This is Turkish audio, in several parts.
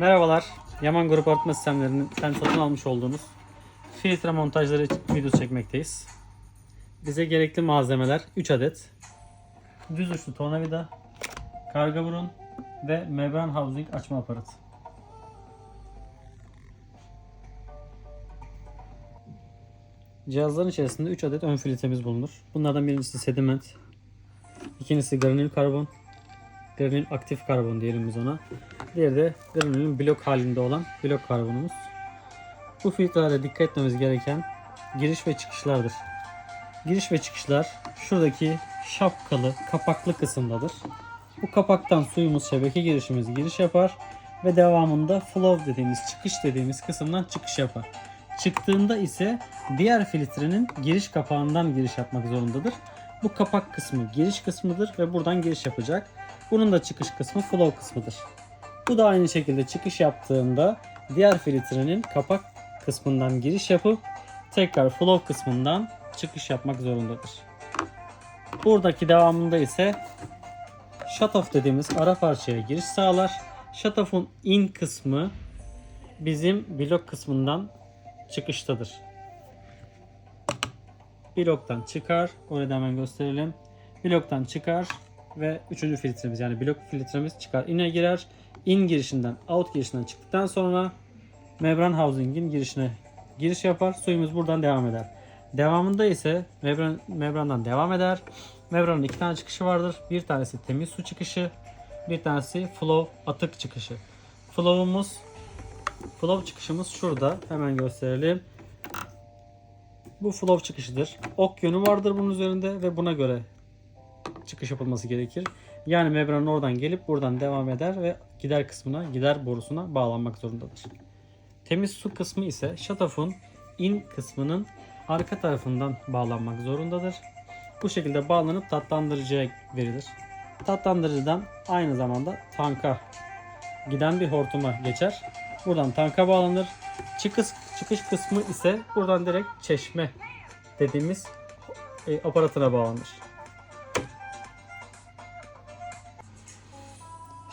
Merhabalar. Yaman Grup Arıtma Sistemleri'nin sen satın almış olduğunuz filtre montajları için video çekmekteyiz. Bize gerekli malzemeler 3 adet. Düz uçlu tornavida, karga burun ve membran housing açma aparatı. Cihazların içerisinde 3 adet ön filtremiz bulunur. Bunlardan birincisi sediment, ikincisi granül karbon, granül aktif karbon diyelim biz ona. Diğeri de granülün blok halinde olan blok karbonumuz. Bu filtrelere dikkat etmemiz gereken giriş ve çıkışlardır. Giriş ve çıkışlar şuradaki şapkalı, kapaklı kısımdadır. Bu kapaktan suyumuz şebeke girişimiz giriş yapar ve devamında flow dediğimiz çıkış dediğimiz kısımdan çıkış yapar. Çıktığında ise diğer filtrenin giriş kapağından giriş yapmak zorundadır. Bu kapak kısmı giriş kısmıdır ve buradan giriş yapacak. Bunun da çıkış kısmı flow kısmıdır. Bu da aynı şekilde çıkış yaptığında diğer filtrenin kapak kısmından giriş yapıp tekrar flow kısmından çıkış yapmak zorundadır. Buradaki devamında ise shutoff dediğimiz ara parçaya giriş sağlar. Shutoff'un in kısmı bizim blok kısmından çıkıştadır. Bloktan çıkar. Orada hemen gösterelim. Bloktan çıkar ve üçüncü filtremiz yani blok filtremiz çıkar. İne girer. In girişinden out girişinden çıktıktan sonra membran housing'in girişine giriş yapar. Suyumuz buradan devam eder. Devamında ise membran, membrandan devam eder. Membranın iki tane çıkışı vardır. Bir tanesi temiz su çıkışı. Bir tanesi flow atık çıkışı. Flow'umuz Flow çıkışımız şurada. Hemen gösterelim. Bu flow çıkışıdır. Ok yönü vardır bunun üzerinde ve buna göre çıkış yapılması gerekir. Yani membran oradan gelip buradan devam eder ve gider kısmına, gider borusuna bağlanmak zorundadır. Temiz su kısmı ise shutoff'un in kısmının arka tarafından bağlanmak zorundadır. Bu şekilde bağlanıp tatlandırıcıya verilir. Tatlandırıcıdan aynı zamanda tanka giden bir hortuma geçer. Buradan tanka bağlanır. Çıkış, çıkış kısmı ise buradan direkt çeşme dediğimiz e, aparatına bağlanır.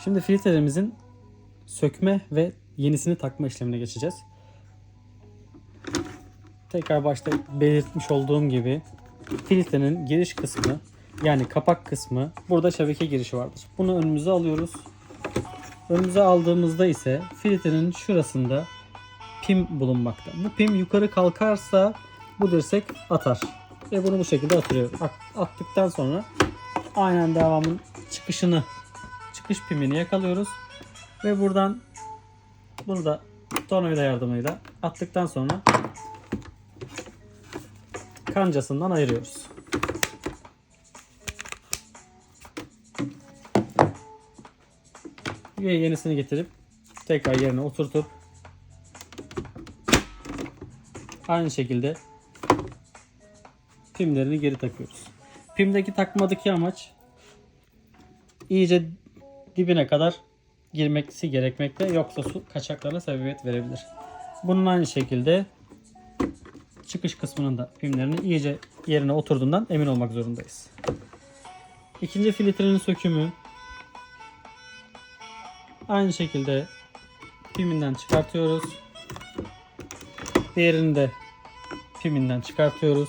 Şimdi filtrelerimizin sökme ve yenisini takma işlemine geçeceğiz. Tekrar başta belirtmiş olduğum gibi filtrenin giriş kısmı yani kapak kısmı burada şebeke girişi vardır. Bunu önümüze alıyoruz. Önümüze aldığımızda ise filtrenin şurasında pim bulunmakta. Bu pim yukarı kalkarsa bu dirsek atar. Ve bunu bu şekilde atıyor. Attıktan sonra aynen devamın çıkışını çıkış pimini yakalıyoruz. Ve buradan bunu da tornavida yardımıyla attıktan sonra kancasından ayırıyoruz. Ve yenisini getirip tekrar yerine oturtup aynı şekilde pimlerini geri takıyoruz. Pimdeki takmadaki amaç iyice dibine kadar girmesi gerekmekte yoksa su kaçaklarına sebebiyet verebilir. Bunun aynı şekilde çıkış kısmının da pimlerinin iyice yerine oturduğundan emin olmak zorundayız. İkinci filtrenin sökümü Aynı şekilde piminden çıkartıyoruz. Diğerini de piminden çıkartıyoruz.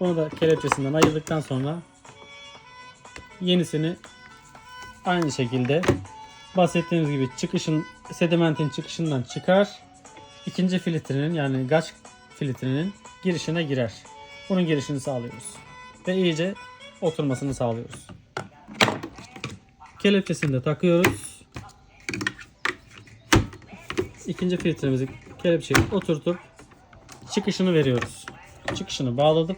Bunu da kelepçesinden ayırdıktan sonra yenisini aynı şekilde bahsettiğimiz gibi çıkışın sedimentin çıkışından çıkar. İkinci filtrenin yani gaç filtrenin girişine girer. Bunun girişini sağlıyoruz. Ve iyice oturmasını sağlıyoruz. Kelepçesini de takıyoruz. İkinci filtremizi kelepçeye oturtup çıkışını veriyoruz. Çıkışını bağladık.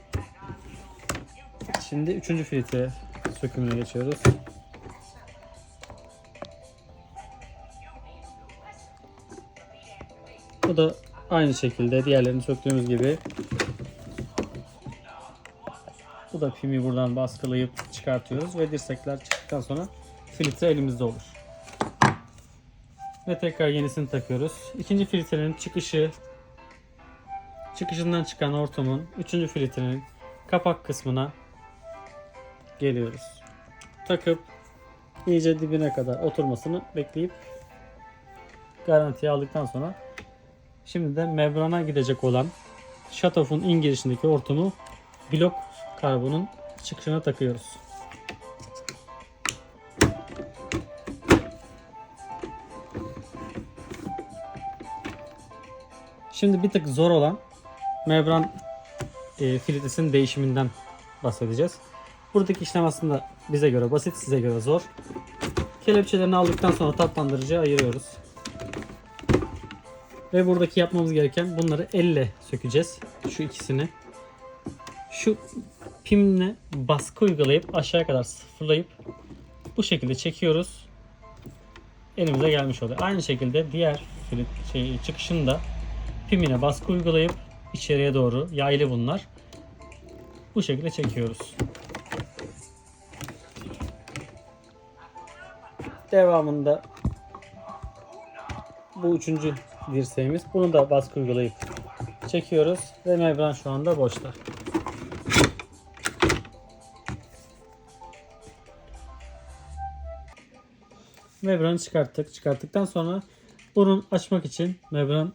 Şimdi üçüncü filtre sökümüne geçiyoruz. Bu da aynı şekilde diğerlerini söktüğümüz gibi bu da pimi buradan baskılayıp çıkartıyoruz ve dirsekler çıktıktan sonra filtre elimizde olur. Ve tekrar yenisini takıyoruz. İkinci filtrenin çıkışı çıkışından çıkan hortumun üçüncü filtrenin kapak kısmına geliyoruz. Takıp iyice dibine kadar oturmasını bekleyip garantiye aldıktan sonra şimdi de membrana gidecek olan şatofun in girişindeki hortumu blok karbonun çıkışına takıyoruz. Şimdi bir tık zor olan membran e, filtresinin değişiminden bahsedeceğiz. Buradaki işlem aslında bize göre basit, size göre zor. Kelepçelerini aldıktan sonra tatlandırıcıya ayırıyoruz. Ve buradaki yapmamız gereken bunları elle sökeceğiz. Şu ikisini. Şu pimle baskı uygulayıp aşağıya kadar sıfırlayıp bu şekilde çekiyoruz. Elimize gelmiş oluyor. Aynı şekilde diğer şey, çıkışını da pimine baskı uygulayıp içeriye doğru yaylı bunlar. Bu şekilde çekiyoruz. Devamında bu üçüncü dirseğimiz. Bunu da baskı uygulayıp çekiyoruz ve membran şu anda boşta. Membranı çıkarttık. Çıkarttıktan sonra bunun açmak için membran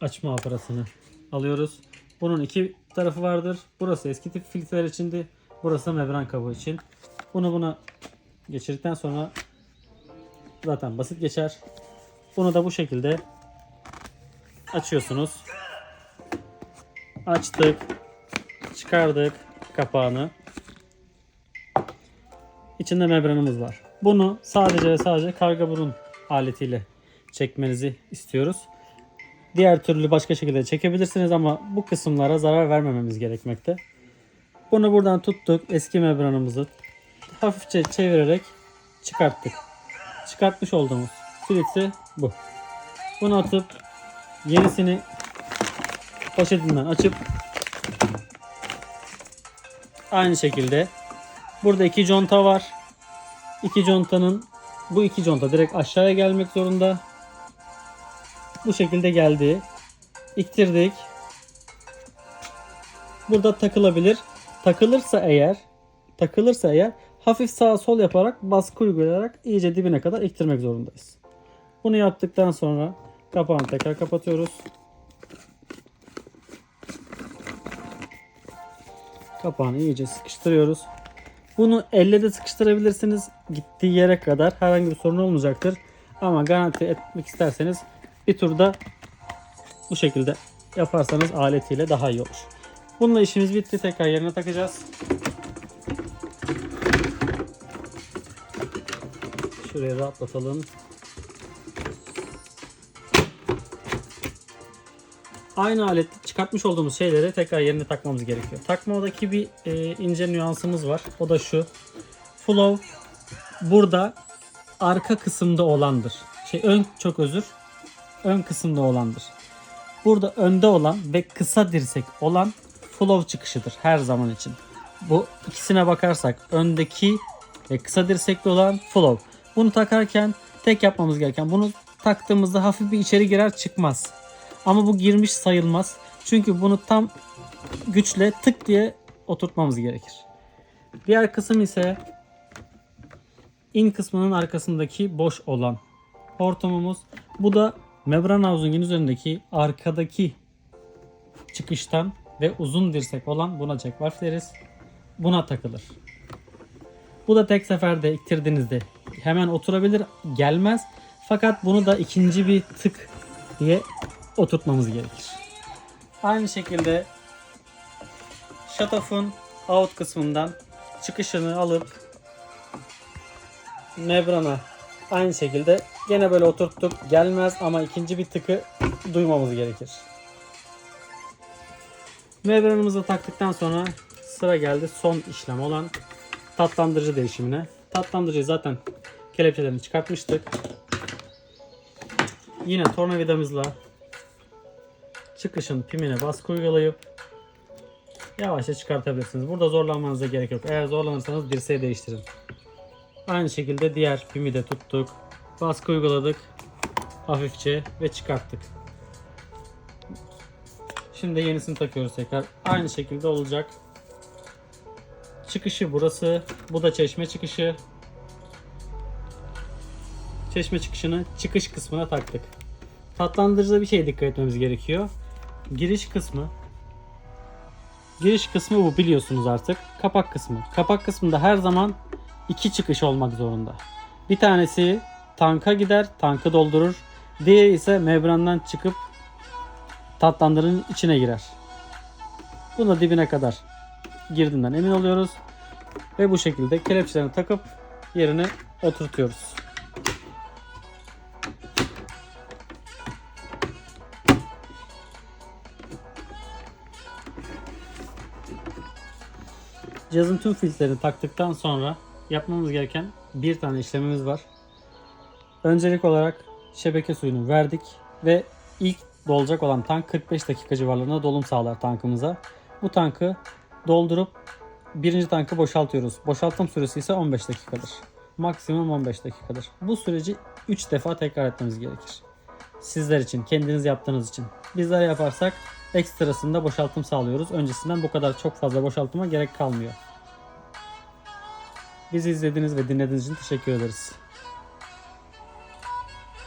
açma aparatını alıyoruz. Bunun iki tarafı vardır. Burası eski tip filtreler içindi. Burası da membran kabuğu için. Bunu buna geçirdikten sonra zaten basit geçer. Bunu da bu şekilde açıyorsunuz. Açtık. Çıkardık kapağını. İçinde membranımız var. Bunu sadece ve sadece karga burun aletiyle çekmenizi istiyoruz. Diğer türlü başka şekilde çekebilirsiniz ama bu kısımlara zarar vermememiz gerekmekte. Bunu buradan tuttuk. Eski membranımızı hafifçe çevirerek çıkarttık. Çıkartmış olduğumuz filtre bu. Bunu atıp yenisini poşetinden açıp aynı şekilde burada iki conta var. İki contanın bu iki conta direkt aşağıya gelmek zorunda. Bu şekilde geldi. İktirdik. Burada takılabilir. Takılırsa eğer takılırsa eğer hafif sağa sol yaparak baskı uygulayarak iyice dibine kadar iktirmek zorundayız. Bunu yaptıktan sonra kapağını tekrar kapatıyoruz. Kapağını iyice sıkıştırıyoruz. Bunu elle de sıkıştırabilirsiniz. Gittiği yere kadar herhangi bir sorun olmayacaktır. Ama garanti etmek isterseniz bir turda bu şekilde yaparsanız aletiyle daha iyi olur. Bununla işimiz bitti. Tekrar yerine takacağız. Şurayı rahatlatalım. Aynı alet çıkartmış olduğumuz şeyleri tekrar yerine takmamız gerekiyor. Takmadaki bir e, ince nüansımız var. O da şu. Flow burada arka kısımda olandır. Şey ön çok özür. Ön kısımda olandır. Burada önde olan ve kısa dirsek olan flow çıkışıdır her zaman için. Bu ikisine bakarsak öndeki ve kısa dirsekli olan flow. Bunu takarken tek yapmamız gereken bunu taktığımızda hafif bir içeri girer çıkmaz. Ama bu girmiş sayılmaz. Çünkü bunu tam güçle tık diye oturtmamız gerekir. Diğer kısım ise in kısmının arkasındaki boş olan hortumumuz. Bu da membran havuzun üzerindeki arkadaki çıkıştan ve uzun dirsek olan buna jack valve deriz. Buna takılır. Bu da tek seferde iktirdiğinizde hemen oturabilir, gelmez. Fakat bunu da ikinci bir tık diye oturtmamız gerekir. Aynı şekilde shut-off'un out kısmından çıkışını alıp membrana aynı şekilde gene böyle oturttuk gelmez ama ikinci bir tıkı duymamız gerekir. Membranımızı taktıktan sonra sıra geldi son işlem olan tatlandırıcı değişimine. Tatlandırıcıyı zaten kelepçelerini çıkartmıştık. Yine tornavidamızla çıkışın pimine baskı uygulayıp yavaşça çıkartabilirsiniz. Burada zorlanmanıza gerek yok. Eğer zorlanırsanız dirseği değiştirin. Aynı şekilde diğer pimi de tuttuk. Baskı uyguladık. Hafifçe ve çıkarttık. Şimdi yenisini takıyoruz tekrar. Aynı şekilde olacak. Çıkışı burası. Bu da çeşme çıkışı. çeşme çıkışını çıkış kısmına taktık. Tatlandırıcıda bir şeye dikkat etmemiz gerekiyor. Giriş kısmı Giriş kısmı bu biliyorsunuz artık. Kapak kısmı. Kapak kısmında her zaman iki çıkış olmak zorunda. Bir tanesi tanka gider, tankı doldurur. Diğeri ise membrandan çıkıp tatlandırının içine girer. Buna dibine kadar girdiğinden emin oluyoruz. Ve bu şekilde kelepçelerini takıp yerine oturtuyoruz. Cihazın tüm filtrerini taktıktan sonra yapmamız gereken bir tane işlemimiz var. Öncelik olarak şebeke suyunu verdik ve ilk dolacak olan tank 45 dakika civarlarında dolum sağlar tankımıza. Bu tankı doldurup birinci tankı boşaltıyoruz. Boşaltım süresi ise 15 dakikadır. Maksimum 15 dakikadır. Bu süreci 3 defa tekrar etmemiz gerekir. Sizler için, kendiniz yaptığınız için. Bizler yaparsak ekstrasında boşaltım sağlıyoruz. Öncesinden bu kadar çok fazla boşaltıma gerek kalmıyor. Bizi izlediğiniz ve dinlediğiniz için teşekkür ederiz.